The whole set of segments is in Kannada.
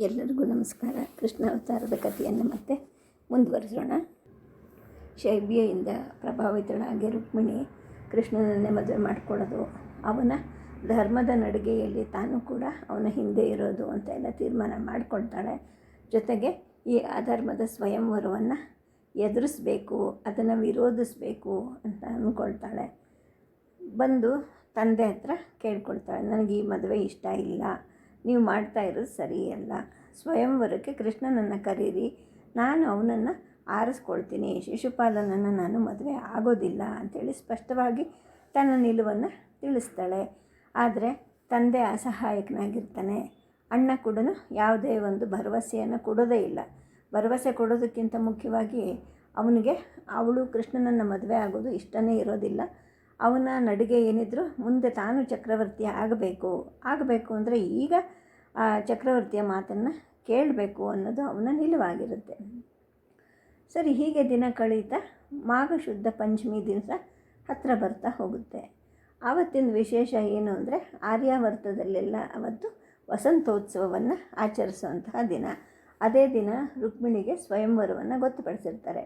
ಎಲ್ಲರಿಗೂ ನಮಸ್ಕಾರ. ಕೃಷ್ಣ ಅವತಾರದ ಕಥೆಯನ್ನು ಮತ್ತೆ ಮುಂದುವರಿಸೋಣ. ಶೈವ್ಯೆಯಿಂದ ಪ್ರಭಾವಿತಳಾಗಿ ರುಕ್ಮಿಣಿ ಕೃಷ್ಣನನ್ನೇ ಮದುವೆ ಮಾಡಿಕೊಳ್ಳೋದು. ಅವನ ಧರ್ಮದ ನಡಿಗೆಯಲ್ಲಿ ತಾನು ಕೂಡ ಅವನ ಹಿಂದೆ ಇರೋದು ಅಂತ ಎಲ್ಲ ತೀರ್ಮಾನ ಮಾಡಿಕೊಳ್ತಾಳೆ. ಜೊತೆಗೆ ಈ ಅಧರ್ಮದ ಸ್ವಯಂವರವನ್ನು ಎದುರಿಸ್ಬೇಕು, ಅದನ್ನು ವಿರೋಧಿಸಬೇಕು ಅಂತ ಅಂದ್ಕೊಳ್ತಾಳೆ. ಬಂದು ತಂದೆ ಹತ್ರ ಕೇಳ್ಕೊಳ್ತಾಳೆ, ನನಗೆ ಈ ಮದುವೆ ಇಷ್ಟ ಇಲ್ಲ ನೀವು ಮಾಡ್ತಾ ಇರೋದು ಸರಿಯಲ್ಲ ಸ್ವಯಂವರಕ್ಕೆ ಕೃಷ್ಣನನ್ನು ಕರೀರಿ. ನಾನು ಅವನನ್ನು ಆರಿಸ್ಕೊಳ್ತೀನಿ. ಶಿಶುಪಾಲನನ್ನು ನಾನು ಮದುವೆ ಆಗೋದಿಲ್ಲ ಅಂಥೇಳಿ ಸ್ಪಷ್ಟವಾಗಿ ತನ್ನ ನಿಲುವನ್ನು ತಿಳಿಸ್ತಾಳೆ. ಆದರೆ ತಂದೆ ಅಸಹಾಯಕನಾಗಿರ್ತಾನೆ. ಅಣ್ಣ ಕೂಡ ಯಾವುದೇ ಒಂದು ಭರವಸೆಯನ್ನು ಕೊಡೋದೇ ಇಲ್ಲ. ಭರವಸೆ ಕೊಡೋದಕ್ಕಿಂತ ಮುಖ್ಯವಾಗಿ ಅವನಿಗೆ, ಅವಳು ಕೃಷ್ಣನನ್ನು ಮದುವೆ ಆಗೋದು ಇಷ್ಟನೇ ಇರೋದಿಲ್ಲ. ಅವನ ನಡಿಗೆ ಏನಿದ್ರು ಮುಂದೆ ತಾನು ಚಕ್ರವರ್ತಿ ಆಗಬೇಕು. ಆಗಬೇಕು ಅಂದರೆ ಈಗ ಚಕ್ರವರ್ತಿಯ ಮಾತನ್ನು ಕೇಳಬೇಕು ಅನ್ನೋದು ಅವನ ನಿಲುವಾಗಿರುತ್ತೆ. ಸರಿ, ಹೀಗೆ ದಿನ ಕಳೀತಾ ಮಾಘ ಶುದ್ಧ ಪಂಚಮಿ ದಿವಸ ಹತ್ತಿರ ಬರ್ತಾ ಹೋಗುತ್ತೆ. ಆವತ್ತಿನ ವಿಶೇಷ ಏನು ಅಂದರೆ ಆರ್ಯಾವರ್ತದಲ್ಲೆಲ್ಲ ಅವತ್ತು ವಸಂತೋತ್ಸವವನ್ನು ಆಚರಿಸುವಂತಹ ದಿನ. ಅದೇ ದಿನ ರುಕ್ಮಿಣಿಗೆ ಸ್ವಯಂವರವನ್ನು ಗೊತ್ತುಪಡಿಸಿರ್ತಾರೆ.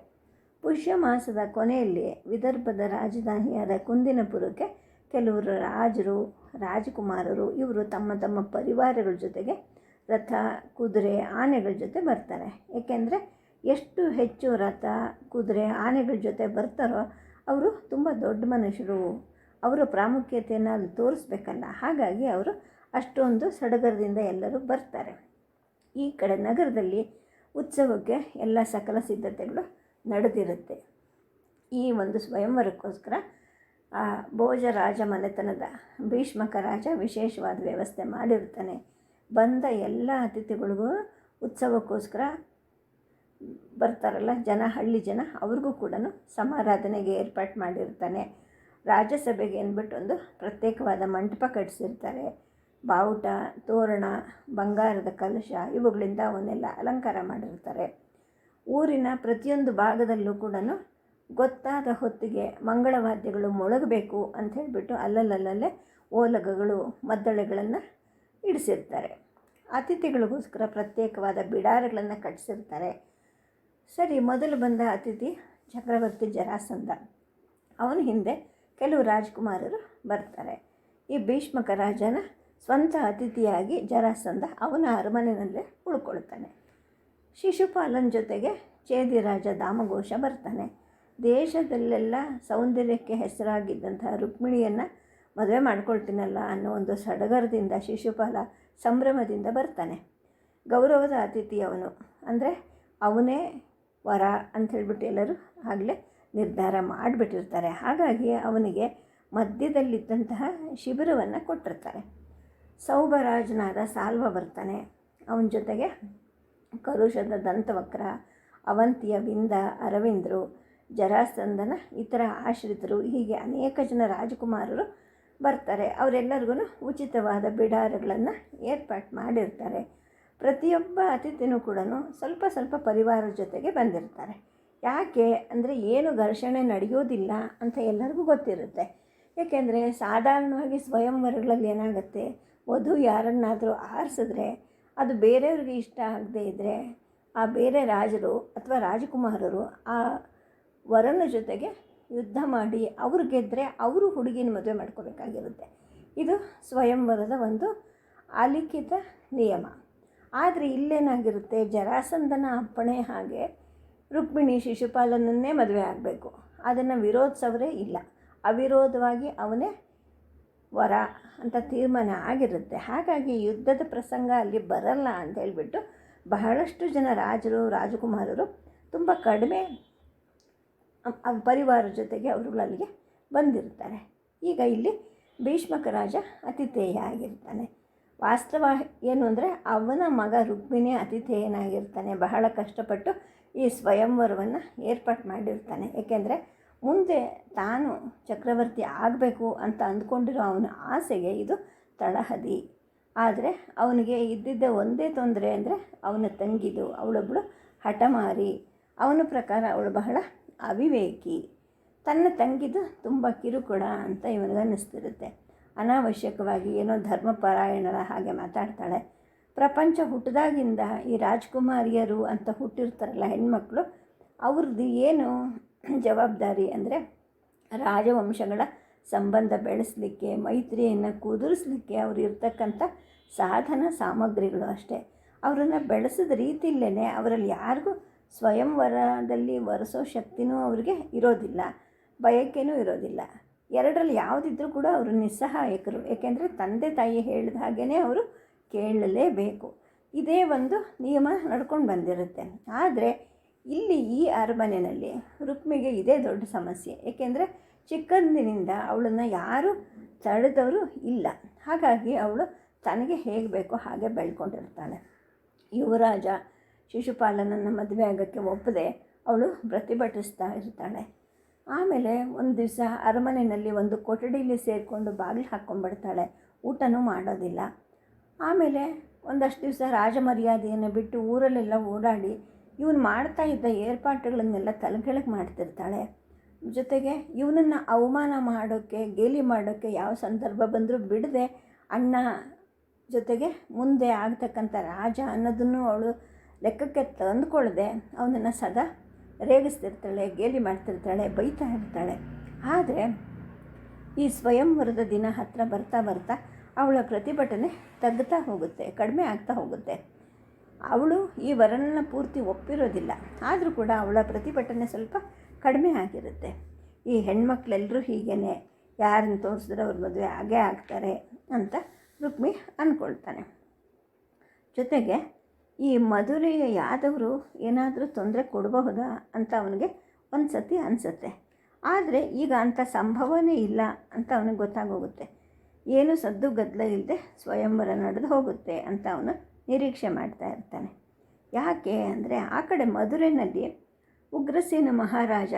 ಪುಷ್ಯ ಮಾಸದ ಕೊನೆಯಲ್ಲಿ ವಿದರ್ಭದ ರಾಜಧಾನಿಯಾದ ಕುಂದಿನಪುರಕ್ಕೆ ಕೆಲವರು ರಾಜರು ರಾಜಕುಮಾರರು ಇವರು ತಮ್ಮ ತಮ್ಮ ಪರಿವಾರಗಳ ಜೊತೆಗೆ ರಥ, ಕುದುರೆ, ಆನೆಗಳ ಜೊತೆ ಬರ್ತಾರೆ. ಏಕೆಂದರೆ ಎಷ್ಟು ಹೆಚ್ಚು ರಥ, ಕುದುರೆ, ಆನೆಗಳ ಜೊತೆ ಬರ್ತಾರೋ ಅವರು ತುಂಬ ದೊಡ್ಡ ಮನುಷ್ಯರು. ಅವರ ಪ್ರಾಮುಖ್ಯತೆಯನ್ನು ಅಲ್ಲಿ ತೋರಿಸ್ಬೇಕಲ್ಲ. ಹಾಗಾಗಿ ಅವರು ಅಷ್ಟೊಂದು ಸಡಗರದಿಂದ ಎಲ್ಲರೂ ಬರ್ತಾರೆ. ಈ ಕಡೆ ನಗರದಲ್ಲಿ ಉತ್ಸವಕ್ಕೆ ಎಲ್ಲ ಸಕಲ ಸಿದ್ಧತೆಗಳು ನಡೆದಿರುತ್ತೆ. ಈ ಒಂದು ಸ್ವಯಂವರಕ್ಕೋಸ್ಕರ ಆ ಭೋಜ ರಾಜ ಮನೆತನದ ಭೀಷ್ಮಕ ರಾಜ ವಿಶೇಷವಾದ ವ್ಯವಸ್ಥೆ ಮಾಡಿರ್ತಾನೆ ಬಂದ ಎಲ್ಲ ಅತಿಥಿಗಳಿಗೂ ಉತ್ಸವಕ್ಕೋಸ್ಕರ ಬರ್ತಾರಲ್ಲ, ಜನ, ಹಳ್ಳಿ ಜನ, ಅವ್ರಿಗೂ ಕೂಡ ಸಮಾರಾಧನೆಗೆ ಏರ್ಪಾಟ್ ಮಾಡಿರ್ತಾನೆ ರಾಜ್ಯಸಭೆಗೆ ಅಂದ್ಬಿಟ್ಟು ಒಂದು ಪ್ರತ್ಯೇಕವಾದ ಮಂಟಪ ಕಟ್ಟಿಸಿರ್ತಾರೆ. ಬಾವುಟ, ತೋರಣ, ಬಂಗಾರದ ಕಲಶ ಇವುಗಳಿಂದ ಅವನ್ನೆಲ್ಲ ಅಲಂಕಾರ ಮಾಡಿರ್ತಾರೆ. ಊರಿನ ಪ್ರತಿಯೊಂದು ಭಾಗದಲ್ಲೂ ಕೂಡ ಗೊತ್ತಾದ ಹೊತ್ತಿಗೆ ಮಂಗಳವಾದ್ಯಗಳು ಮೊಳಗಬೇಕು ಅಂತ ಹೇಳಿಬಿಟ್ಟು ಅಲ್ಲಲ್ಲಲ್ಲೇ ಓಲಗಗಳು, ಮದ್ದಳೆಗಳನ್ನು ಇಡಿಸಿರ್ತಾರೆ. ಅತಿಥಿಗಳಿಗೋಸ್ಕರ ಪ್ರತ್ಯೇಕವಾದ ಬಿಡಾರಗಳನ್ನು ಕಟ್ಟಿಸಿರ್ತಾರೆ. ಸರಿ, ಮೊದಲು ಬಂದ ಅತಿಥಿ ಚಕ್ರವರ್ತಿ ಜರಾಸಂಧ. ಅವನ ಹಿಂದೆ ಕೆಲವು ರಾಜಕುಮಾರರು ಬರ್ತಾರೆ. ಈ ಭೀಷ್ಮಕ ರಾಜನ ಸ್ವಂತ ಅತಿಥಿಯಾಗಿ ಜರಾಸಂಧ ಅವನ ಅರಮನೆಯಲ್ಲೇ ಉಳ್ಕೊಳ್ತಾನೆ. ಶಿಶುಪಾಲನ ಜೊತೆಗೆ ಚೇದಿರಾಜ ದಾಮಘೋಷ ಬರ್ತಾನೆ. ದೇಶದಲ್ಲೆಲ್ಲ ಸೌಂದರ್ಯಕ್ಕೆ ಹೆಸರಾಗಿದ್ದಂತಹ ರುಕ್ಮಿಣಿಯನ್ನು ಮದುವೆ ಮಾಡ್ಕೊಳ್ತೀನಲ್ಲ ಅನ್ನೋ ಒಂದು ಸಡಗರದಿಂದ ಶಿಶುಪಾಲ ಸಂಭ್ರಮದಿಂದ ಬರ್ತಾನೆ. ಗೌರವದ ಅತಿಥಿ ಅವನು. ಅಂದರೆ ಅವನೇ ವರ ಅಂಥೇಳ್ಬಿಟ್ಟು ಎಲ್ಲರೂ ಆಗಲೇ ನಿರ್ಧಾರ ಮಾಡಿಬಿಟ್ಟಿರ್ತಾರೆ. ಹಾಗಾಗಿ ಅವನಿಗೆ ಮಧ್ಯದಲ್ಲಿದ್ದಂತಹ ಶಿಬಿರವನ್ನು ಕೊಟ್ಟಿರ್ತಾರೆ. ಸೌಭರಾಜನಾದ ಸಾಲ್ವ ಬರ್ತಾನೆ. ಅವನ ಜೊತೆಗೆ ಕರುಷದ ದಂತವಕ್ರ, ಅವಂತಿಯ ವಿಂದ ಅರವಿಂದರು ಜರಾಸಂದನ ಇತರ ಆಶ್ರಿತರು, ಹೀಗೆ ಅನೇಕ ಜನ ರಾಜಕುಮಾರರು ಬರ್ತಾರೆ. ಅವರೆಲ್ಲರಿಗೂ ಉಚಿತವಾದ ಬಿಡಾರಗಳನ್ನು ಏರ್ಪಾಟ್ ಮಾಡಿರ್ತಾರೆ. ಪ್ರತಿಯೊಬ್ಬ ಅತಿಥಿನೂ ಕೂಡ ಸ್ವಲ್ಪ ಸ್ವಲ್ಪ ಪರಿವಾರ ಜೊತೆಗೆ ಬಂದಿರ್ತಾರೆ. ಯಾಕೆ ಅಂದರೆ ಏನು ಘರ್ಷಣೆ ನಡೆಯೋದಿಲ್ಲ ಅಂತ ಎಲ್ಲರಿಗೂ ಗೊತ್ತಿರುತ್ತೆ. ಏಕೆಂದರೆ ಸಾಧಾರಣವಾಗಿ ಸ್ವಯಂವರಗಳಲ್ಲಿ ಏನಾಗುತ್ತೆ? ವಧು ಯಾರನ್ನಾದರೂ ಆರಿಸಿದ್ರೆ ಅದು ಬೇರೆಯವ್ರಿಗೆ ಇಷ್ಟ ಆಗದೇ ಇದ್ದರೆ ಆ ಬೇರೆ ರಾಜರು ಅಥವಾ ರಾಜಕುಮಾರರು ಆ ವರನ ಜೊತೆಗೆ ಯುದ್ಧ ಮಾಡಿ ಅವರು ಗೆದ್ದರೆ ಅವರು ಹುಡುಗಿನ ಮದುವೆ ಮಾಡ್ಕೋಬೇಕಾಗಿರುತ್ತೆ. ಇದು ಸ್ವಯಂವರದ ಒಂದು ಅಲಿಖಿತ ನಿಯಮ. ಆದರೆ ಇಲ್ಲೇನಾಗಿರುತ್ತೆ? ಜರಾಸಂಧನ ಅಪ್ಪಣೆ ಹಾಗೆ ರುಕ್ಮಿಣಿ ಶಿಶುಪಾಲನನ್ನೇ ಮದುವೆ ಆಗಬೇಕು. ಅದನ್ನು ವಿರೋಧಿಸೋರೇ ಇಲ್ಲ. ಅವಿರೋಧವಾಗಿ ಅವನೇ ವರ ಅಂತ ತೀರ್ಮಾನ ಆಗಿರುತ್ತೆ. ಹಾಗಾಗಿ ಯುದ್ಧದ ಪ್ರಸಂಗ ಅಲ್ಲಿ ಬರಲ್ಲ ಅಂತ ಹೇಳಿಬಿಟ್ಟು ಬಹಳಷ್ಟು ಜನ ರಾಜರು, ರಾಜಕುಮಾರರು ತುಂಬ ಕಡಿಮೆ ಪರಿವಾರ ಜೊತೆಗೆ ಅವರುಗಳು ಅಲ್ಲಿಗೆ ಬಂದಿರ್ತಾರೆ ಈಗ ಇಲ್ಲಿ ಭೀಷ್ಮಕ ರಾಜ ಅತಿಥೇಯ ಆಗಿರ್ತಾನೆ. ವಾಸ್ತವ ಏನು ಅಂದರೆ ಅವನ ಮಗ ರುಕ್ಮಿಣಿ ಅತಿಥೇಯನಾಗಿರ್ತಾನೆ. ಬಹಳ ಕಷ್ಟಪಟ್ಟು ಈ ಸ್ವಯಂವರವನ್ನು ಏರ್ಪಾಟ್ ಮಾಡಿರ್ತಾನೆ. ಏಕೆಂದರೆ ಮುಂದೆ ತಾನು ಚಕ್ರವರ್ತಿ ಆಗಬೇಕು ಅಂತ ಅಂದ್ಕೊಂಡಿರೋ ಅವನ ಆಸೆಗೆ ಇದು ತಳಹದಿ. ಆದರೆ ಅವನಿಗೆ ಇದ್ದಿದ್ದ ಒಂದೇ ತೊಂದರೆ ಅಂದರೆ ಅವನ ತಂಗಿದು ಅವಳೊಬ್ಬಳು ಹಠಮಾರಿ. ಅವನ ಪ್ರಕಾರ ಅವಳು ಬಹಳ ಅವಿವೇಕಿ. ತನ್ನ ತಂಗಿದು ತುಂಬ ಕಿರುಕುಳ ಅಂತ ಇವನಿಗೆ ಅನ್ನಿಸ್ತಿರುತ್ತೆ. ಅನಾವಶ್ಯಕವಾಗಿ ಏನೋ ಧರ್ಮಪರಾಯಣರ ಹಾಗೆ ಮಾತಾಡ್ತಾಳೆ. ಪ್ರಪಂಚ ಹುಟ್ಟಿದಾಗಿಂದ ಈ ರಾಜ್ಕುಮಾರಿಯರು ಅಂತ ಹುಟ್ಟಿರ್ತಾರಲ್ಲ ಹೆಣ್ಮಕ್ಳು, ಅವ್ರದ್ದು ಏನು ಜವಾಬ್ದಾರಿ ಅಂದರೆ ರಾಜವಂಶಗಳ ಸಂಬಂಧ ಬೆಳೆಸಲಿಕ್ಕೆ, ಮೈತ್ರಿಯನ್ನು ಕುದುರಿಸ್ಲಿಕ್ಕೆ ಅವರು ಇರ್ತಕ್ಕಂಥ ಸಾಧನ ಸಾಮಗ್ರಿಗಳು ಅಷ್ಟೇ. ಅವರನ್ನು ಬೆಳೆಸಿದ ರೀತಿಯಲ್ಲೇ ಅವರಲ್ಲಿ ಯಾರಿಗೂ ಸ್ವಯಂವರದಲ್ಲಿ ವರೆಸೋ ಶಕ್ತಿನೂ ಅವರಿಗೆ ಇರೋದಿಲ್ಲ, ಬಯಕೆನೂ ಇರೋದಿಲ್ಲ. ಎರಡರಲ್ಲಿ ಯಾವುದಿದ್ರೂ ಕೂಡ ಅವರು ನಿಸ್ಸಹಾಯಕರು. ಏಕೆಂದರೆ ತಂದೆ ತಾಯಿ ಹೇಳಿದ ಹಾಗೇ ಅವರು ಕೇಳಲೇಬೇಕು. ಇದೇ ಒಂದು ನಿಯಮ ನಡ್ಕೊಂಡು ಬಂದಿರುತ್ತೆ. ಆದರೆ ಇಲ್ಲಿ ಈ ಅರಮನೆಯಲ್ಲಿ ರುಕ್ಮಿಗೆ ಇದೇ ದೊಡ್ಡ ಸಮಸ್ಯೆ. ಏಕೆಂದರೆ ಚಿಕ್ಕಂದಿನಿಂದ ಅವಳನ್ನು ಯಾರೂ ತಡೆದವರು ಇಲ್ಲ. ಹಾಗಾಗಿ ಅವಳು ತನಗೆ ಹೇಗೆ ಬೇಕೋ ಹಾಗೆ ಬೆಳ್ಕೊಂಡಿರ್ತಾಳೆ. ಯುವರಾಜ ಶಿಶುಪಾಲನನ್ನು ಮದುವೆ ಆಗೋಕ್ಕೆ ಒಪ್ಪದೆ ಅವಳು ಪ್ರತಿಭಟಿಸ್ತಾ ಇರ್ತಾಳೆ. ಆಮೇಲೆ ಒಂದು ದಿವಸ ಅರಮನೆಯಲ್ಲಿ ಒಂದು ಕೊಠಡಿಲಿ ಸೇರಿಕೊಂಡು ಬಾಗಿಲು ಹಾಕ್ಕೊಂಡ್ಬಿಡ್ತಾಳೆ ಊಟನೂ ಮಾಡೋದಿಲ್ಲ. ಆಮೇಲೆ ಒಂದಷ್ಟು ದಿವಸ ರಾಜಮರ್ಯಾದೆಯನ್ನು ಬಿಟ್ಟು ಊರಲ್ಲೆಲ್ಲ ಓಡಾಡಿ ಇವನು ಮಾಡ್ತಾ ಇದ್ದ ಏರ್ಪಾಟುಗಳನ್ನೆಲ್ಲ ತಲೆಕೆಳಗೆ ಮಾಡ್ತಿರ್ತಾಳೆ. ಜೊತೆಗೆ ಇವನನ್ನು ಅವಮಾನ ಮಾಡೋಕ್ಕೆ ಗೇಲಿ ಮಾಡೋಕ್ಕೆ ಯಾವ ಸಂದರ್ಭ ಬಂದರೂ ಬಿಡದೆ ಅಣ್ಣ ಜೊತೆಗೆ ಮುಂದೆ ಆಗ್ತಕ್ಕಂಥ ರಾಜ ಅನ್ನೋದನ್ನು ಅವಳು ಲೆಕ್ಕಕ್ಕೆ ತಂದುಕೊಳ್ಳದೆ ಅವನನ್ನು ಸದಾ ರೇಗಿಸ್ತಿರ್ತಾಳೆ, ಗೇಲಿ ಮಾಡ್ತಿರ್ತಾಳೆ, ಬೈತಾ ಇರ್ತಾಳೆ. ಆದರೆ ಈ ಸ್ವಯಂವರದ ದಿನ ಹತ್ತಿರ ಬರ್ತಾ ಬರ್ತಾ ಅವಳ ಪ್ರತಿಭಟನೆ ತಗ್ಗುತ್ತಾ ಹೋಗುತ್ತೆ, ಕಡಿಮೆ ಆಗ್ತಾ ಹೋಗುತ್ತೆ. ಅವಳು ಈ ವರನನ್ನು ಪೂರ್ತಿ ಒಪ್ಪಿರೋದಿಲ್ಲ. ಆದರೂ ಕೂಡ ಅವಳ ಪ್ರತಿಭಟನೆ ಸ್ವಲ್ಪ ಕಡಿಮೆ ಆಗಿರುತ್ತೆ. ಈ ಹೆಣ್ಮಕ್ಳೆಲ್ಲರೂ ಹೀಗೇ ಯಾರನ್ನು ತೋರಿಸಿದ್ರೆ ಅವ್ರ ಮದುವೆ ಹಾಗೇ ಆಗ್ತಾರೆ ಅಂತ ರುಕ್ಮಿ ಅಂದ್ಕೊಳ್ತಾನೆ ಜೊತೆಗೆ ಈ ಮಧುರೆಯ ಯಾದವರು ಏನಾದರೂ ತೊಂದರೆ ಕೊಡಬಹುದಾ ಅಂತ ಅವನಿಗೆ ಒಂದು ಸತಿ ಅನಿಸುತ್ತೆ. ಆದರೆ ಈಗ ಅಂಥ ಸಂಭವನೇ ಇಲ್ಲ ಅಂತ ಅವನಿಗೆ ಗೊತ್ತಾಗೋಗುತ್ತೆ. ಏನು ಸದ್ದು ಗದ್ದಲ ಇಲ್ಲದೆ ಸ್ವಯಂವರ ನಡೆದು ಹೋಗುತ್ತೆ ಅಂತ ಅವನು ನಿರೀಕ್ಷೆ ಮಾಡ್ತಾ ಇರ್ತಾನೆ. ಯಾಕೆ ಅಂದರೆ ಆ ಕಡೆ ಮಧುರೆಯಲ್ಲಿ ಉಗ್ರಸೇನ ಮಹಾರಾಜ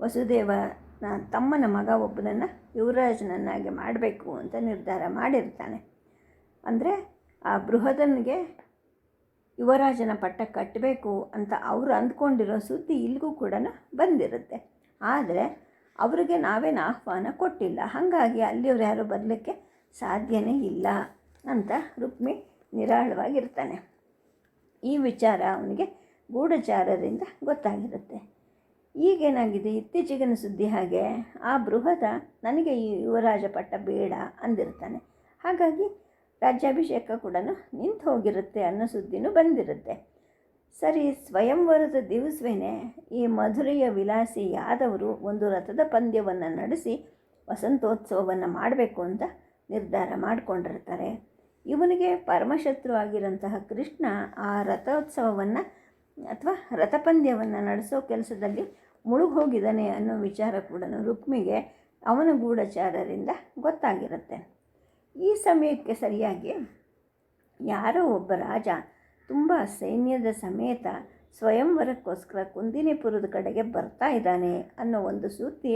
ವಸುದೇವನ ತಮ್ಮನ ಮಗ ಒಬ್ಬನನ್ನು ಯುವರಾಜನನ್ನಾಗಿ ಮಾಡಬೇಕು ಅಂತ ನಿರ್ಧಾರ ಮಾಡಿರ್ತಾನೆ. ಅಂದರೆ ಆ ಬೃಹದನಿಗೆ ಯುವರಾಜನ ಪಟ್ಟ ಕಟ್ಟಬೇಕು ಅಂತ ಅವರು ಅಂದ್ಕೊಂಡಿರೋ ಸುದ್ದಿ ಇಲ್ಲಿಗೂ ಕೂಡ ಬಂದಿರುತ್ತೆ. ಆದರೆ ಅವರಿಗೆ ನಾವೇನು ಆಹ್ವಾನ ಕೊಟ್ಟಿಲ್ಲ. ಹಾಗಾಗಿ ಅಲ್ಲಿಯವ್ರು ಯಾರು ಬರಲಿಕ್ಕೆ ಸಾಧ್ಯನೇ ಇಲ್ಲ ಅಂತ ರುಕ್ಮಿ ನಿರಾಳವಾಗಿರ್ತಾನೆ. ಈ ವಿಚಾರ ಅವನಿಗೆ ಗೂಢಚಾರರಿಂದ ಗೊತ್ತಾಗಿರುತ್ತೆ. ಈಗೇನಾಗಿದೆ? ಇತ್ತೀಚೆಗಿನ ಸುದ್ದಿ ಹಾಗೆ ಆ ಬೃಹದ ನನಗೆ ಈ ಯುವರಾಜ ಪಟ್ಟ ಬೇಡ ಅಂದಿರ್ತಾನೆ. ಹಾಗಾಗಿ ರಾಜ್ಯಾಭಿಷೇಕ ಕೂಡ ನಿಂತು ಹೋಗಿರುತ್ತೆ ಅನ್ನೋ ಸುದ್ದಿನೂ ಬಂದಿರುತ್ತೆ. ಸರಿ ಸ್ವಯಂವರದ ದಿವಸವೇನೆ. ಈ ಮಧುರೆಯ ವಿಲಾಸಿ ಯಾದವರು ಒಂದು ರಥದ ಪಂದ್ಯವನ್ನು ನಡೆಸಿ ವಸಂತೋತ್ಸವವನ್ನು ಮಾಡಬೇಕು ಅಂತ ನಿರ್ಧಾರ ಮಾಡಿಕೊಂಡಿರ್ತಾರೆ. ಇವನಿಗೆ ಪರಮಶತ್ರು ಆಗಿರೋಂತಹ ಕೃಷ್ಣ ಆ ರಥೋತ್ಸವವನ್ನು ಅಥವಾ ರಥಪಂದ್ಯವನ್ನು ನಡೆಸೋ ಕೆಲಸದಲ್ಲಿ ಮುಳುಗೋಗಿದ್ದಾನೆ ಅನ್ನೋ ವಿಚಾರ ಕೂಡ ರುಕ್ಮಿಗೆ ಅವನ ಗೂಢಚಾರರಿಂದ ಗೊತ್ತಾಗಿರುತ್ತೆ. ಈ ಸಮಯಕ್ಕೆ ಸರಿಯಾಗಿ ಯಾರೋ ಒಬ್ಬ ರಾಜ ತುಂಬ ಸೈನ್ಯದ ಸಮೇತ ಸ್ವಯಂವರಕ್ಕೋಸ್ಕರ ಕುಂದಿನಿಪುರದ ಕಡೆಗೆ ಬರ್ತಾ ಇದ್ದಾನೆ ಅನ್ನೋ ಒಂದು ಸುದ್ದಿ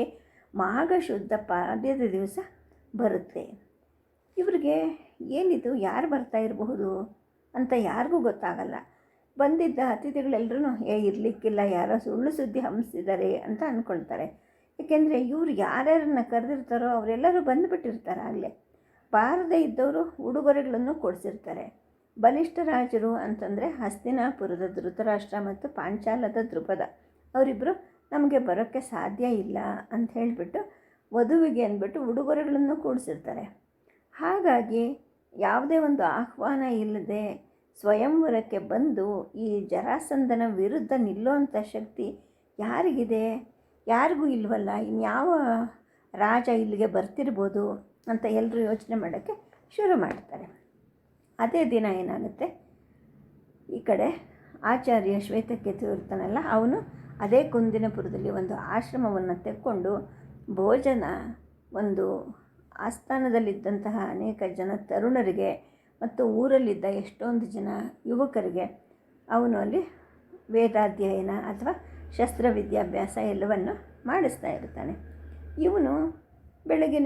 ಮಾಘ ಶುದ್ಧ ಪಾಡ್ಯದ ದಿವಸ ಬರುತ್ತೆ. ಇವರಿಗೆ ಏನಿದು, ಯಾರು ಬರ್ತಾ ಇರಬಹುದು ಅಂತ ಯಾರಿಗೂ ಗೊತ್ತಾಗಲ್ಲ. ಬಂದಿದ್ದ ಅತಿಥಿಗಳೆಲ್ಲರೂ ಏ, ಇರಲಿಕ್ಕಿಲ್ಲ, ಯಾರೋ ಸುಳ್ಳು ಸುದ್ದಿ ಹಂಸಿದ್ದಾರೆ ಅಂತ ಅಂದ್ಕೊಳ್ತಾರೆ ಏಕೆಂದರೆ ಇವರು ಯಾರ್ಯಾರನ್ನ ಕರೆದಿರ್ತಾರೋ ಅವರೆಲ್ಲರೂ ಬಂದುಬಿಟ್ಟಿರ್ತಾರೆ ಆಗಲೇ ಬಾರದೇ ಇದ್ದವರು ಉಡುಗೊರೆಗಳನ್ನು ಕೊಡಿಸಿರ್ತಾರೆ. ಬಲಿಷ್ಠ ರಾಜರು ಅಂತಂದರೆ ಹಸ್ತಿನಾಪುರದ ಧೃತರಾಷ್ಟ್ರ ಮತ್ತು ಪಾಂಚಾಲದ ದೃಪದ ಅವರಿಬ್ಬರು ನಮಗೆ ಬರೋಕ್ಕೆ ಸಾಧ್ಯ ಇಲ್ಲ ಅಂತ ಹೇಳಿಬಿಟ್ಟು ವಧುವಿಗೆ ಅಂದ್ಬಿಟ್ಟು ಉಡುಗೊರೆಗಳನ್ನು ಕೂಡಿಸಿರ್ತಾರೆ. ಹಾಗಾಗಿ ಯಾವುದೇ ಒಂದು ಆಹ್ವಾನ ಇಲ್ಲದೆ ಸ್ವಯಂವರಕ್ಕೆ ಬಂದು ಈ ಜರಾಸಂದನ ವಿರುದ್ಧ ನಿಲ್ಲುವಂಥ ಶಕ್ತಿ ಯಾರಿಗಿದೆ? ಯಾರಿಗೂ ಇಲ್ವಲ್ಲ? ಇನ್ಯಾವ ರಾಜ ಇಲ್ಲಿಗೆ ಬರ್ತಿರ್ಬೋದು? ಅಂತ ಎಲ್ಲರೂ ಯೋಚನೆ ಮಾಡೋಕ್ಕೆ ಶುರು ಮಾಡ್ತಾರೆ. ಅದೇ ದಿನ ಏನಾಗುತ್ತೆ? ಈ ಕಡೆ ಆಚಾರ್ಯ ಶ್ವೇತಕೇತು ಇರ್ತಾನಲ್ಲ ಅವನು ಅದೇ ಕುಂದಿನಪುರದಲ್ಲಿ ಒಂದು ಆಶ್ರಮವನ್ನು ತೆಕ್ಕೊಂಡು ಭೋಜನ, ಒಂದು ಆಸ್ಥಾನದಲ್ಲಿದ್ದಂತಹ ಅನೇಕ ಜನ ತರುಣರಿಗೆ ಮತ್ತು ಊರಲ್ಲಿದ್ದ ಎಷ್ಟೊಂದು ಜನ ಯುವಕರಿಗೆ ಅವನು ಅಲ್ಲಿ ವೇದಾಧ್ಯಯನ ಅಥವಾ ಶಸ್ತ್ರ ವಿದ್ಯಾಭ್ಯಾಸ ಎಲ್ಲವನ್ನು ಮಾಡಿಸ್ತಾ ಇರ್ತಾನೆ. ಇವನು ಬೆಳಗ್ಗೆ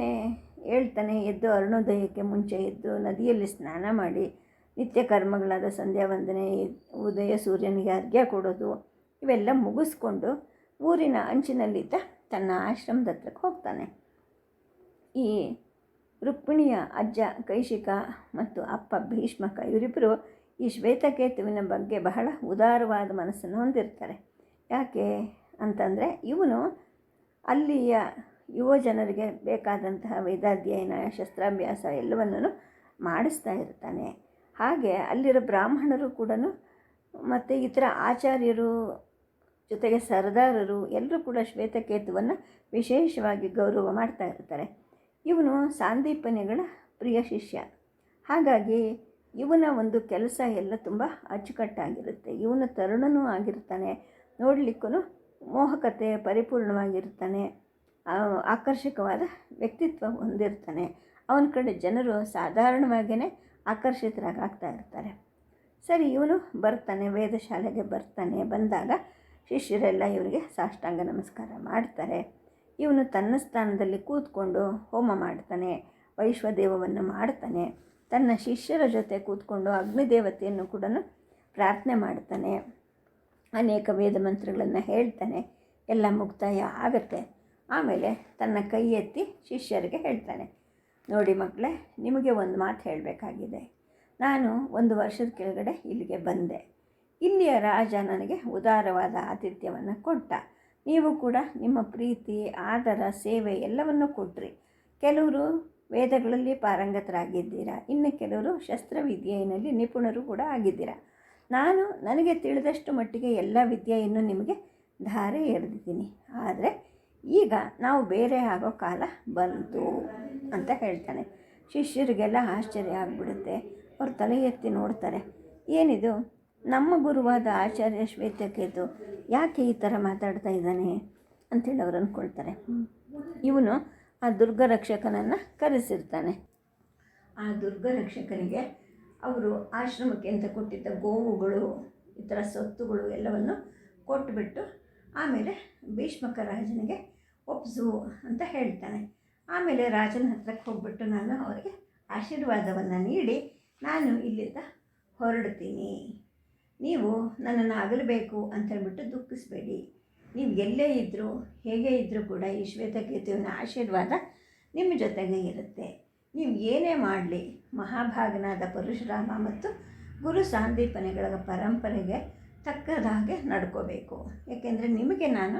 ಹೇಳ್ತಾನೆ, ಎದ್ದು ಅರುಣೋದಯಕ್ಕೆ ಮುಂಚೆ ಎದ್ದು ನದಿಯಲ್ಲಿ ಸ್ನಾನ ಮಾಡಿ, ನಿತ್ಯ ಕರ್ಮಗಳಾದ ಸಂಧ್ಯಾ ವಂದನೆ ಉದಯ ಸೂರ್ಯನಿಗೆ ಅರ್ಘ್ಯ ಕೊಡೋದು, ಇವೆಲ್ಲ ಮುಗಿಸ್ಕೊಂಡು ಊರಿನ ಅಂಚಿನಲ್ಲಿದ್ದ ತನ್ನ ಆಶ್ರಮದ ಹತ್ರಕ್ಕೆ ಹೋಗ್ತಾನೆ. ಈ ರುಕ್ಮಿಣಿಯ ಅಜ್ಜ ಕೈಶಿಕ ಮತ್ತು ಅಪ್ಪ ಭೀಷ್ಮಕ ಇವರಿಬ್ಬರು ಈ ಶ್ವೇತಕೇತುವಿನ ಬಗ್ಗೆ ಬಹಳ ಉದಾರವಾದ ಮನಸ್ಸನ್ನು ಹೊಂದಿರ್ತಾರೆ. ಯಾಕೆ ಅಂತಂದರೆ, ಇವನು ಅಲ್ಲಿಯ ಯುವ ಜನರಿಗೆ ಬೇಕಾದಂತಹ ವೇದಾಧ್ಯಯನ, ಶಸ್ತ್ರಾಭ್ಯಾಸ ಎಲ್ಲವನ್ನೂ ಮಾಡಿಸ್ತಾ ಇರ್ತಾನೆ. ಹಾಗೆ ಅಲ್ಲಿರೋ ಬ್ರಾಹ್ಮಣರು ಕೂಡ ಮತ್ತು ಇತರ ಆಚಾರ್ಯರು ಜೊತೆಗೆ ಸರ್ದಾರರು ಎಲ್ಲರೂ ಕೂಡ ಶ್ವೇತಕೇತುವನ್ನು ವಿಶೇಷವಾಗಿ ಗೌರವ ಮಾಡ್ತಾ ಇರ್ತಾರೆ. ಇವನು ಸಾಂದೀಪನಿಗಳ ಪ್ರಿಯ ಶಿಷ್ಯ. ಹಾಗಾಗಿ ಇವನ ಒಂದು ಕೆಲಸ ಎಲ್ಲ ತುಂಬ ಅಚ್ಚುಕಟ್ಟಾಗಿರುತ್ತೆ. ಇವನ ತರುಣನೂ ಆಗಿರ್ತಾನೆ. ನೋಡಲಿಕ್ಕೂ ಮೋಹಕತೆ ಪರಿಪೂರ್ಣವಾಗಿರ್ತಾನೆ. ಆಕರ್ಷಕವಾದ ವ್ಯಕ್ತಿತ್ವ ಹೊಂದಿರ್ತಾನೆ. ಅವನ ಕಡೆ ಜನರು ಸಾಧಾರಣವಾಗಿಯೇ ಆಕರ್ಷಿತರಾಗ್ತಾ ಇರ್ತಾರೆ. ಸರಿ, ಇವನು ಬರ್ತಾನೆ, ವೇದಶಾಲೆಗೆ ಬರ್ತಾನೆ. ಬಂದಾಗ ಶಿಷ್ಯರೆಲ್ಲ ಇವರಿಗೆ ಸಾಷ್ಟಾಂಗ ನಮಸ್ಕಾರ ಮಾಡ್ತಾರೆ. ಇವನು ತನ್ನ ಸ್ಥಾನದಲ್ಲಿ ಕೂತ್ಕೊಂಡು ಹೋಮ ಮಾಡ್ತಾನೆ, ವೈಶ್ವದೇವವನ್ನು ಮಾಡ್ತಾನೆ. ತನ್ನ ಶಿಷ್ಯರ ಜೊತೆ ಕೂತ್ಕೊಂಡು ಅಗ್ನಿದೇವತೆಯನ್ನು ಕೂಡ ಪ್ರಾರ್ಥನೆ ಮಾಡ್ತಾನೆ. ಅನೇಕ ವೇದ ಮಂತ್ರಗಳನ್ನು ಹೇಳ್ತಾನೆ. ಎಲ್ಲ ಮುಕ್ತಾಯ ಆಗುತ್ತೆ. ಆಮೇಲೆ ತನ್ನ ಕೈ ಎತ್ತಿ ಶಿಷ್ಯರಿಗೆ ಹೇಳ್ತಾನೆ, ನೋಡಿ ಮಕ್ಕಳೇ, ನಿಮಗೆ ಒಂದು ಮಾತು ಹೇಳಬೇಕಾಗಿದೆ. ನಾನು ಒಂದು ವರ್ಷದ ಕೆಳಗಡೆ ಇಲ್ಲಿಗೆ ಬಂದೆ. ಇಲ್ಲಿಯ ರಾಜ ನನಗೆ ಉದಾರವಾದ ಆತಿಥ್ಯವನ್ನು ಕೊಟ್ಟ. ನೀವು ಕೂಡ ನಿಮ್ಮ ಪ್ರೀತಿ, ಆದರ, ಸೇವೆ ಎಲ್ಲವನ್ನು ಕೊಟ್ರಿ. ಕೆಲವರು ವೇದಗಳಲ್ಲಿ ಪಾರಂಗತರಾಗಿದ್ದೀರಾ? ಇನ್ನು ಕೆಲವರು ಶಸ್ತ್ರವಿದ್ಯೆಯಲ್ಲಿ ನಿಪುಣರು ಕೂಡ ಆಗಿದ್ದೀರಾ? ನಾನು ನನಗೆ ತಿಳಿದಷ್ಟು ಮಟ್ಟಿಗೆ ಎಲ್ಲ ವಿದ್ಯೆಯನ್ನು ನಿಮಗೆ ಧಾರೆ ಎರೆದಿದ್ದೀನಿ. ಆದರೆ ಈಗ ನಾವು ಬೇರೆ ಆಗೋ ಕಾಲ ಬಂತು ಅಂತ ಹೇಳ್ತಾನೆ. ಶಿಷ್ಯರಿಗೆಲ್ಲ ಆಶ್ಚರ್ಯ ಆಗಿಬಿಡುತ್ತೆ. ಅವ್ರು ತಲೆ ಎತ್ತಿ ನೋಡ್ತಾರೆ. ಏನಿದು? ನಮ್ಮ ಗುರುವಾದ ಆಚಾರ್ಯ ಶ್ವೇತಕೇತು ಯಾಕೆ ಈ ಥರ ಮಾತಾಡ್ತಾ ಇದ್ದಾನೆ ಅಂಥೇಳಿ ಅವ್ರು ಅಂದ್ಕೊಳ್ತಾರೆ. ಇವನು ಆ ದುರ್ಗರಕ್ಷಕನನ್ನು ಕರೆಸಿರ್ತಾನೆ. ಆ ದುರ್ಗರಕ್ಷಕನಿಗೆ ಅವರು ಆಶ್ರಮಕ್ಕೆ ಅಂತ ಕೊಟ್ಟಿದ್ದ ಗೋವುಗಳು, ಈ ಥರ ಸೊತ್ತುಗಳು ಎಲ್ಲವನ್ನು ಕೊಟ್ಟುಬಿಟ್ಟು ಆಮೇಲೆ ಭೀಷ್ಮಕ ರಾಜನಿಗೆ ಒಪ್ಸು ಅಂತ ಹೇಳ್ತಾನೆ. ಆಮೇಲೆ ರಾಜನ ಹತ್ರಕ್ಕೆ ಹೋಗ್ಬಿಟ್ಟು ನಾನು ಅವರಿಗೆ ಆಶೀರ್ವಾದವನ್ನು ನೀಡಿ ನಾನು ಇಲ್ಲಿಂದ ಹೊರಡ್ತೀನಿ. ನೀವು ನನ್ನನ್ನು ಅಗಲಬೇಕು ಅಂತ ಹೇಳ್ಬಿಟ್ಟು ದುಃಖಿಸ್ಬೇಡಿ. ನೀವು ಎಲ್ಲೇ ಇದ್ದರೂ ಹೇಗೆ ಇದ್ದರೂ ಕೂಡ ಈ ಶ್ವೇತಕೇತುವಿನ ಆಶೀರ್ವಾದ ನಿಮ್ಮ ಜೊತೆಗೆ ಇರುತ್ತೆ. ನೀವು ಏನೇ ಮಾಡಲಿ, ಮಹಾಭಾಗನಾದ ಪರಶುರಾಮ ಮತ್ತು ಗುರು ಸಾಂದೀಪನೆಗಳ ಪರಂಪರೆಗೆ ತಕ್ಕದ ಹಾಗೆ ನಡ್ಕೋಬೇಕು. ಏಕೆಂದರೆ ನಿಮಗೆ ನಾನು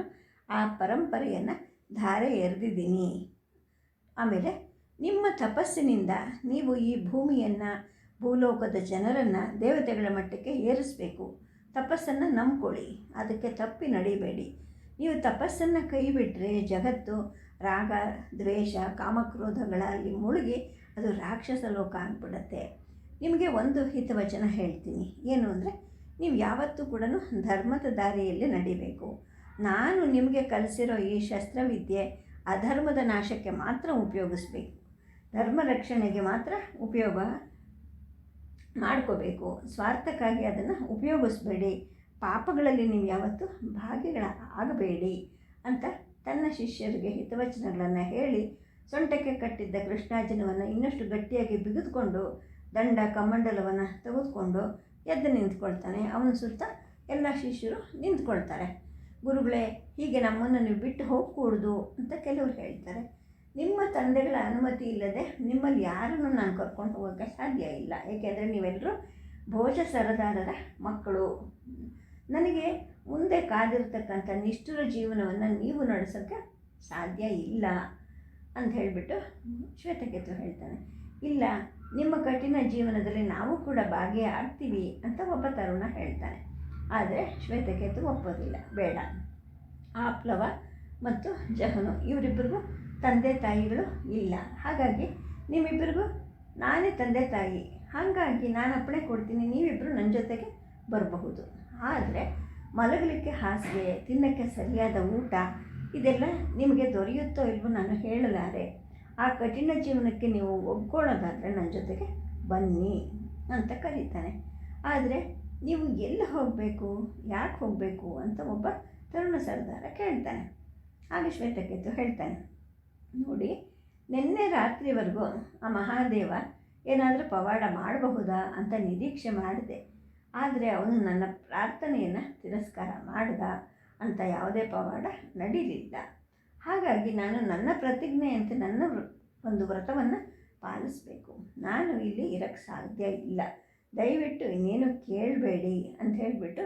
ಆ ಪರಂಪರೆಯನ್ನು ಧಾರೆ ಎರೆದಿದ್ದೀನಿ. ಆಮೇಲೆ ನಿಮ್ಮ ತಪಸ್ಸಿನಿಂದ ನೀವು ಈ ಭೂಮಿಯನ್ನು, ಭೂಲೋಕದ ಜನರನ್ನು ದೇವತೆಗಳ ಮಟ್ಟಕ್ಕೆ ಏರಿಸಬೇಕು. ತಪಸ್ಸನ್ನು ನಂಬ್ಕೊಳ್ಳಿ. ಅದಕ್ಕೆ ತಪ್ಪಿ ನಡಿಬೇಡಿ. ನೀವು ತಪಸ್ಸನ್ನು ಕೈಬಿಟ್ಟರೆ ಜಗತ್ತು ರಾಗ, ದ್ವೇಷ, ಕಾಮಕ್ರೋಧಗಳಲ್ಲಿ ಮುಳುಗಿ ಅದು ರಾಕ್ಷಸ ಲೋಕ ಆಗಿಬಿಡತ್ತೆ. ನಿಮಗೆ ಒಂದು ಹಿತವಚನ ಹೇಳ್ತೀನಿ. ಏನು ಅಂದರೆ, ನೀವು ಯಾವತ್ತೂ ಕೂಡ ಧರ್ಮದ ದಾರಿಯಲ್ಲಿ ನಡಿಬೇಕು. ನಾನು ನಿಮಗೆ ಕಲಿಸಿರೋ ಈ ಶಸ್ತ್ರವಿದ್ಯೆ ಅಧರ್ಮದ ನಾಶಕ್ಕೆ ಮಾತ್ರ ಉಪಯೋಗಿಸ್ಬೇಕು. ಧರ್ಮ ರಕ್ಷಣೆಗೆ ಮಾತ್ರ ಉಪಯೋಗ ಮಾಡ್ಕೋಬೇಕು. ಸ್ವಾರ್ಥಕ್ಕಾಗಿ ಅದನ್ನು ಉಪಯೋಗಿಸ್ಬೇಡಿ. ಪಾಪಗಳಲ್ಲಿ ನೀವು ಯಾವತ್ತೂ ಭಾಗಿಗಳ ಆಗಬೇಡಿ ಅಂತ ತನ್ನ ಶಿಷ್ಯರಿಗೆ ಹಿತವಚನಗಳನ್ನು ಹೇಳಿ ಸೊಂಟಕ್ಕೆ ಕಟ್ಟಿದ್ದ ಕೃಷ್ಣಾರ್ಜುನವನ್ನು ಇನ್ನಷ್ಟು ಗಟ್ಟಿಯಾಗಿ ಬಿಗಿದುಕೊಂಡು ದಂಡ ಕಮಂಡಲವನ್ನು ತೆಗೆದುಕೊಂಡು ಎದ್ದು ನಿಂತ್ಕೊಳ್ತಾನೆ. ಅವನ ಸುತ್ತ ಎಲ್ಲ ಶಿಷ್ಯರು ನಿಂತ್ಕೊಳ್ತಾರೆ. ಗುರುಗಳೇ, ಹೀಗೆ ನಮ್ಮನ್ನು ನೀವು ಬಿಟ್ಟು ಹೋಗಕೂಡ್ದು ಅಂತ ಕೆಲವರು ಹೇಳ್ತಾರೆ. ನಿಮ್ಮ ತಂದೆಗಳ ಅನುಮತಿ ಇಲ್ಲದೆ ನಿಮ್ಮಲ್ಲಿ ಯಾರನ್ನು ನಾನು ಕರ್ಕೊಂಡು ಹೋಗೋಕ್ಕೆ ಸಾಧ್ಯ ಇಲ್ಲ. ಏಕೆಂದರೆ ನೀವೆಲ್ಲರೂ ಭೋಜ ಸರದಾರರ ಮಕ್ಕಳು. ನನಗೆ ಮುಂದೆ ಕಾದಿರ್ತಕ್ಕಂಥ ನಿಷ್ಠುರ ಜೀವನವನ್ನು ನೀವು ನಡೆಸೋಕ್ಕೆ ಸಾಧ್ಯ ಇಲ್ಲ ಅಂತ ಹೇಳಿಬಿಟ್ಟು ಶ್ವೇತಕೇತು ಹೇಳ್ತಾನೆ. ಇಲ್ಲ, ನಿಮ್ಮ ಕಠಿಣ ಜೀವನದಲ್ಲಿ ನಾವು ಕೂಡ ಭಾಗಿಯಾಗ್ತೀವಿ ಅಂತ ಒಬ್ಬ ತರುಣ ಹೇಳ್ತಾನೆ. ಆದರೆ ಶ್ವೇತಕೇತು ಒಪ್ಪೋದಿಲ್ಲ. ಬೇಡ. ಆಪ್ಲವ ಮತ್ತು ಜಹನು ಇವರಿಬ್ಬರಿಗೂ ತಂದೆ ತಾಯಿಗಳು ಇಲ್ಲ. ಹಾಗಾಗಿ ನಿಮ್ಮಿಬ್ಬರಿಗೂ ನಾನೇ ತಂದೆ ತಾಯಿ. ಹಾಗಾಗಿ ನಾನು ಅಪ್ಪಣೆ ಕೊಡ್ತೀನಿ. ನೀವಿಬ್ಬರು ನನ್ನ ಜೊತೆಗೆ ಬರಬಹುದು. ಆದರೆ ಮಲಗಲಿಕ್ಕೆ ಹಾಸಿಗೆ, ತಿನ್ನೋಕ್ಕೆ ಸರಿಯಾದ ಊಟ, ಇದೆಲ್ಲ ನಿಮಗೆ ದೊರೆಯುತ್ತೋ ಇಲ್ವೋ ನಾನು ಹೇಳಲಾರೆ ಆ ಕಠಿಣ ಜೀವನಕ್ಕೆ ನೀವು ಒಗ್ಕೊಳ್ಳೋದಾದರೆ ನನ್ನ ಜೊತೆಗೆ ಬನ್ನಿ ಅಂತ ಕರೀತಾನೆ. ಆದರೆ ನೀವು ಎಲ್ಲಿ ಹೋಗಬೇಕು, ಯಾಕೆ ಹೋಗಬೇಕು ಅಂತ ಒಬ್ಬ ತರುಣ ಸರ್ದಾರ ಕೇಳ್ತಾನೆ. ಆಗ ಶ್ವೇತಕೇತು ಹೇಳ್ತಾನೆ, ನೋಡಿ, ನಿನ್ನೆ ರಾತ್ರಿವರೆಗೂ ಆ ಮಹಾದೇವ ಏನಾದರೂ ಪವಾಡ ಮಾಡಬಹುದಾ ಅಂತ ನಿರೀಕ್ಷೆ ಮಾಡಿದೆ. ಆದರೆ ಅವನು ನನ್ನ ಪ್ರಾರ್ಥನೆಯನ್ನು ತಿರಸ್ಕಾರ ಮಾಡಿದ ಅಂತ ಯಾವುದೇ ಪವಾಡ ನಡೀಲಿಲ್ಲ. ಹಾಗಾಗಿ ನಾನು ನನ್ನ ಪ್ರತಿಜ್ಞೆಯಂತೆ ನನ್ನ ಒಂದು ವ್ರತವನ್ನು ಪಾಲಿಸಬೇಕು. ನಾನು ಇಲ್ಲಿ ಇರೋಕ್ಕೆ ಸಾಧ್ಯ ಇಲ್ಲ. ದಯವಿಟ್ಟು ಇನ್ನೇನು ಕೇಳಬೇಡಿ ಅಂತ ಹೇಳಿಬಿಟ್ಟು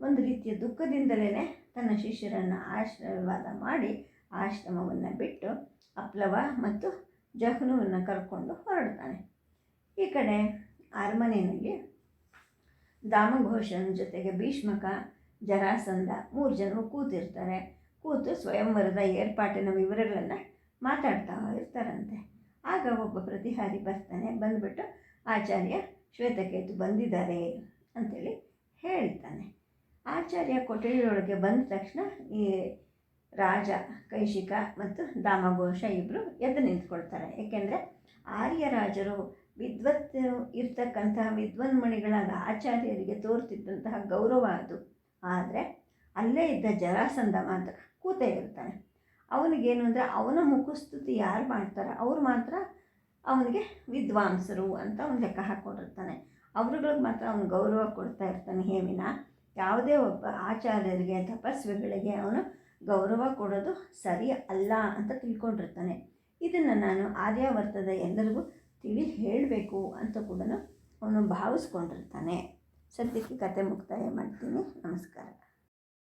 ಒಂದು ರೀತಿಯ ದುಃಖದಿಂದಲೇ ತನ್ನ ಶಿಷ್ಯರನ್ನು ಆಶೀರ್ವಾದ ಮಾಡಿ ಆಶ್ರಮವನ್ನು ಬಿಟ್ಟು ಅಪ್ಲವ ಮತ್ತು ಜಹ್ನುವನ್ನು ಕರ್ಕೊಂಡು ಹೊರಡ್ತಾನೆ. ಈ ಕಡೆ ಅರಮನೆಯಲ್ಲಿ ದಾಮಘೋಷನ ಜೊತೆಗೆ ಭೀಷ್ಮಕ, ಜರಾಸಂಧ ಮೂರು ಜನರು ಕೂತಿರ್ತಾರೆ. ಕೂತು ಸ್ವಯಂವರದ ಏರ್ಪಾಟಿನ ವಿವರಗಳನ್ನು ಮಾತಾಡ್ತಾ ಇರ್ತಾರಂತೆ. ಆಗ ಒಬ್ಬ ಪ್ರತಿಹಾರಿ ಬರ್ತಾನೆ ಬಂದುಬಿಟ್ಟು ಆಚಾರ್ಯ ಶ್ವೇತಕೇತು ಬಂದಿದ್ದಾರೆ ಅಂಥೇಳಿ ಹೇಳ್ತಾನೆ. ಆಚಾರ್ಯ ಕೊಠಡಿಯೊಳಗೆ ಬಂದ ತಕ್ಷಣ ಈ ರಾಜ, ಕೈಶಿಕ ಮತ್ತು ದಾಮಘೋಷ ಇಬ್ಬರು ಎದ್ದು ನಿಂತ್ಕೊಳ್ತಾರೆ. ಏಕೆಂದರೆ ಆರ್ಯರಾಜರು ವಿದ್ವತ್ ಇರ್ತಕ್ಕಂತಹ ವಿದ್ವನ್ಮಣಿಗಳಾದ ಆಚಾರ್ಯರಿಗೆ ತೋರ್ತಿದ್ದಂತಹ ಗೌರವ ಅದು. ಆದರೆ ಅಲ್ಲೇ ಇದ್ದ ಜರಾಸಂಧ ಮಾತ್ರ ಕೂತೇ ಇರ್ತಾನೆ. ಅವನಿಗೇನು ಅಂದರೆ ಅವನ ಮುಖಸ್ತುತಿ ಯಾರು ಮಾಡ್ತಾರೆ ಅವ್ರು ಮಾತ್ರ ಅವನಿಗೆ ವಿದ್ವಾಂಸರು ಅಂತ ಒಂದು ಲೆಕ್ಕ ಹಾಕ್ಕೊಂಡಿರ್ತಾನೆ. ಅವ್ರುಗಳಿಗೆ ಮಾತ್ರ ಅವನು ಗೌರವ ಕೊಡ್ತಾ ಇರ್ತಾನೆ ಹೇವಿನ. ಯಾವುದೇ ಒಬ್ಬ ಆಚಾರ್ಯರಿಗೆ, ತಪಸ್ವಿಗಳಿಗೆ ಅವನು ಗೌರವ ಕೊಡೋದು ಸರಿ ಅಲ್ಲ ಅಂತ ತಿಳ್ಕೊಂಡಿರ್ತಾನೆ. ಇದನ್ನು ನಾನು ಆರ್ಯಾವರ್ತದ ಎಲ್ಲರಿಗೂ ತಿಳಿ ಹೇಳಬೇಕು ಅಂತ ಕೂಡ ಅವನು ಭಾವಿಸ್ಕೊಂಡಿರ್ತಾನೆ. ಸದ್ಯಕ್ಕೆ ಕತೆ ಮುಕ್ತಾಯ ಮಾಡ್ತೀನಿ. ನಮಸ್ಕಾರ.